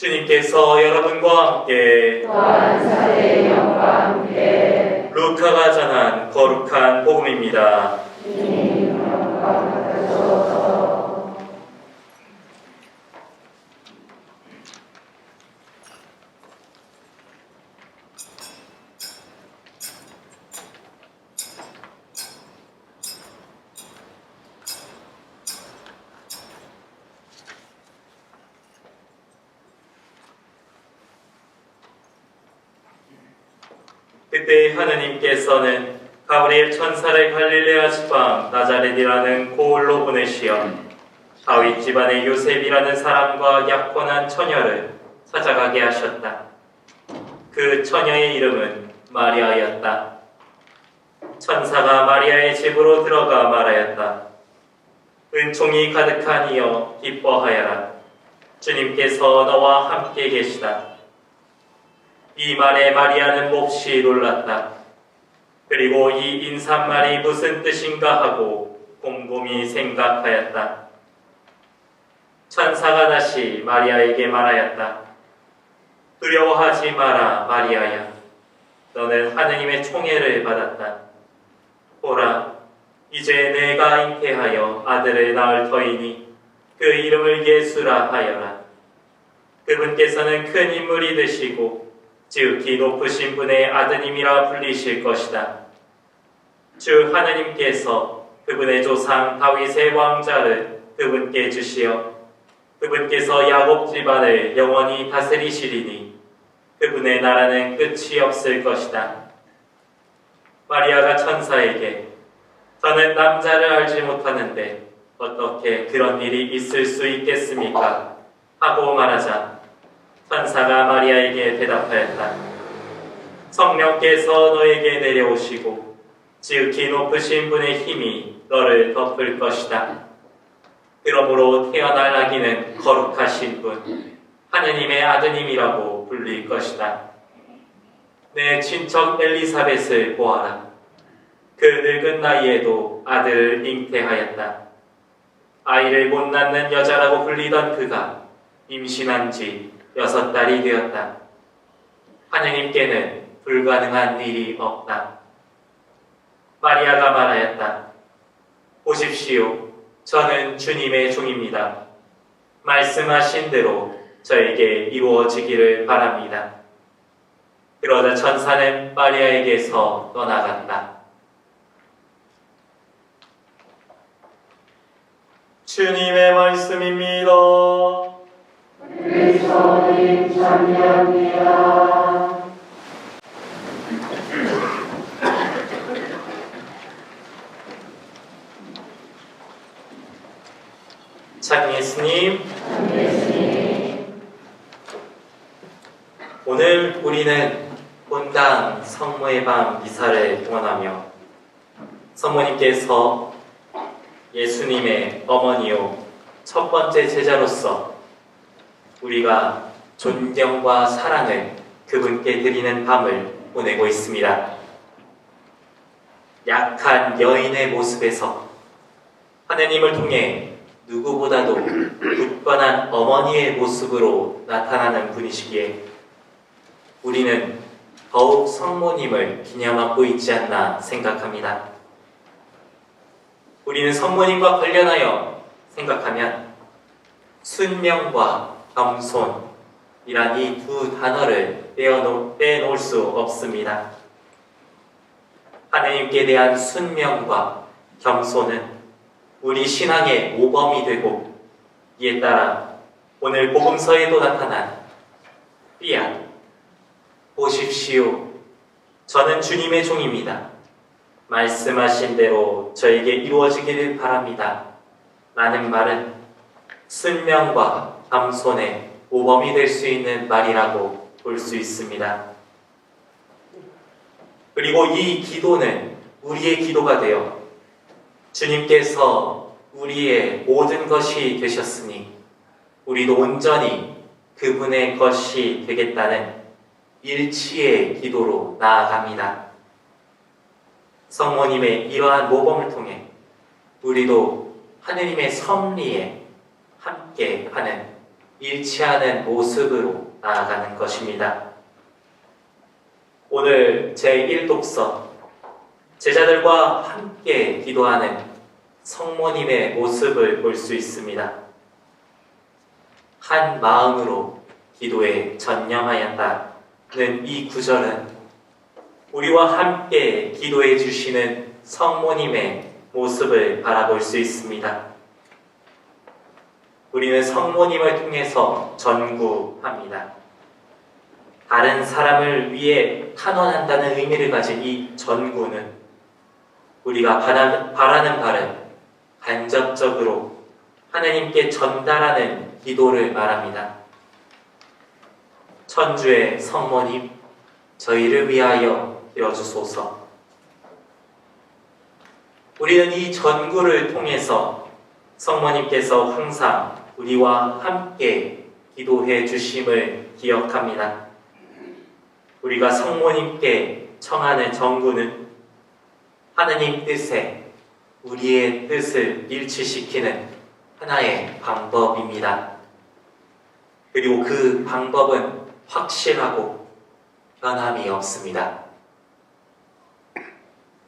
주님께서 여러분과 함께 함께 루카가 전한 거룩한 복음입니다. 주 그때 하느님께서는 가브리엘 천사를 갈릴레아 지방 나자렛이라는 고을로 보내시어 다윗 집안의 요셉이라는 사람과 약혼한 처녀를 찾아가게 하셨다. 그 처녀의 이름은 마리아였다. 천사가 마리아의 집으로 들어가 말하였다. 은총이 가득한 이여 기뻐하여라. 주님께서 너와 함께 계시다. 이 말에 마리아는 몹시 놀랐다. 그리고 이 인사말이 무슨 뜻인가 하고 곰곰이 생각하였다. 천사가 다시 마리아에게 말하였다. 두려워하지 마라, 마리아야. 너는 하느님의 총애를 받았다. 보라, 이제 내가 잉태하여 아들을 낳을 터이니 그 이름을 예수라 하여라. 그분께서는 큰 인물이 되시고 지극히 높으신 분의 아드님이라 불리실 것이다. 주 하느님께서 그분의 조상 다윗의 왕자를 그분께 주시어 그분께서 야곱 집안을 영원히 다스리시리니 그분의 나라는 끝이 없을 것이다. 마리아가 천사에게 저는 남자를 알지 못하는데 어떻게 그런 일이 있을 수 있겠습니까? 하고 말하자 천사가 마리아에게 대답하였다. 성령께서 너에게 내려오시고 지극히 높으신 분의 힘이 너를 덮을 것이다. 그러므로 태어날 아기는 거룩하신 분, 하느님의 아드님이라고 불릴 것이다. 내 친척 엘리사벳을 보아라. 그 늙은 나이에도 아들을 잉태하였다. 아이를 못 낳는 여자라고 불리던 그가 임신한 지 여섯 달이 되었다. 하느님께는 불가능한 일이 없다. 마리아가 말하였다. 보십시오. 저는 주님의 종입니다. 말씀하신 대로 저에게 이루어지기를 바랍니다. 그러자 천사는 마리아에게서 떠나갔다. 주님의 말씀입니다. 찬양합니다 참 예수님, 오늘 우리는 본당 성모의 밤 미사를 공헌하며 성모님께서 예수님의 어머니요 첫 번째 제자로서 우리가 존경과 사랑을 그분께 드리는 밤을 보내고 있습니다. 약한 여인의 모습에서 하느님을 통해 누구보다도 굳건한 어머니의 모습으로 나타나는 분이시기에 우리는 더욱 성모님을 기념하고 있지 않나 생각합니다. 우리는 성모님과 관련하여 생각하면 순명과 겸손이란 이 두 단어를 빼놓을 수 없습니다. 하나님께 대한 순명과 겸손은 우리 신앙의 모범이 되고 이에 따라 오늘 복음서에도 나타난 삐앗 보십시오. 저는 주님의 종입니다. 말씀하신 대로 저에게 이루어지기를 바랍니다. 라는 말은 순명과 겸손의 모범이 될 수 있는 말이라고 볼 수 있습니다. 그리고 이 기도는 우리의 기도가 되어 주님께서 우리의 모든 것이 되셨으니 우리도 온전히 그분의 것이 되겠다는 일치의 기도로 나아갑니다. 성모님의 이러한 모범을 통해 우리도 하느님의 섭리에 함께 하는 일치하는 모습으로 나아가는 것입니다. 오늘 제1독서 제자들과 함께 기도하는 성모님의 모습을 볼 수 있습니다. 한 마음으로 기도에 전념하였다는 이 구절은 우리와 함께 기도해 주시는 성모님의 모습을 바라볼 수 있습니다. 우리는 성모님을 통해서 전구합니다. 다른 사람을 위해 탄원한다는 의미를 가진 이 전구는 우리가 바라- 바라는 바를 간접적으로 하나님께 전달하는 기도를 말합니다. 천주의 성모님, 저희를 위하여 빌어주소서. 우리는 이 전구를 통해서 성모님께서 항상 우리와 함께 기도해 주심을 기억합니다. 우리가 성모님께 청하는 전구는 하나님 뜻에 우리의 뜻을 일치시키는 하나의 방법입니다. 그리고 그 방법은 확실하고 변함이 없습니다.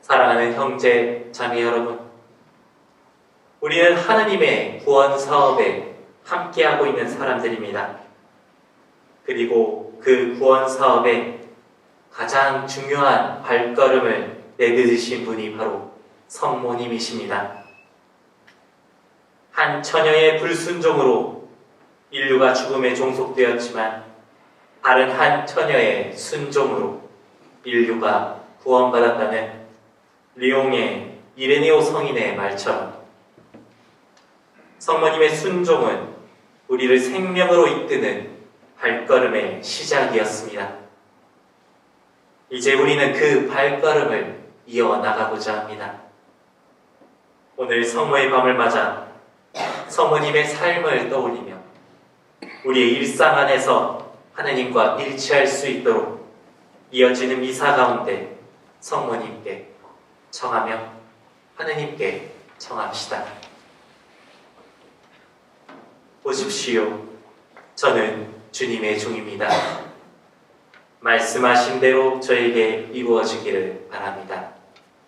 사랑하는 형제, 자매 여러분, 우리는 하나님의 구원 사업에 함께하고 있는 사람들입니다. 그리고 그 구원 사업에 가장 중요한 발걸음을 내딛으신 분이 바로 성모님이십니다. 한 처녀의 불순종으로 인류가 죽음에 종속되었지만 다른 한 처녀의 순종으로 인류가 구원받았다는 리옹의 이레네오 성인의 말처럼 성모님의 순종은 우리를 생명으로 이끄는 발걸음의 시작이었습니다. 이제 우리는 그 발걸음을 이어나가고자 합니다. 오늘 성모의 밤을 맞아 성모님의 삶을 떠올리며 우리의 일상 안에서 하나님과 일치할 수 있도록 이어지는 미사 가운데 성모님께 청하며 하나님께 청합시다. 보십시오. 저는 주님의 종입니다. 말씀하신 대로 저에게 이루어지기를 바랍니다.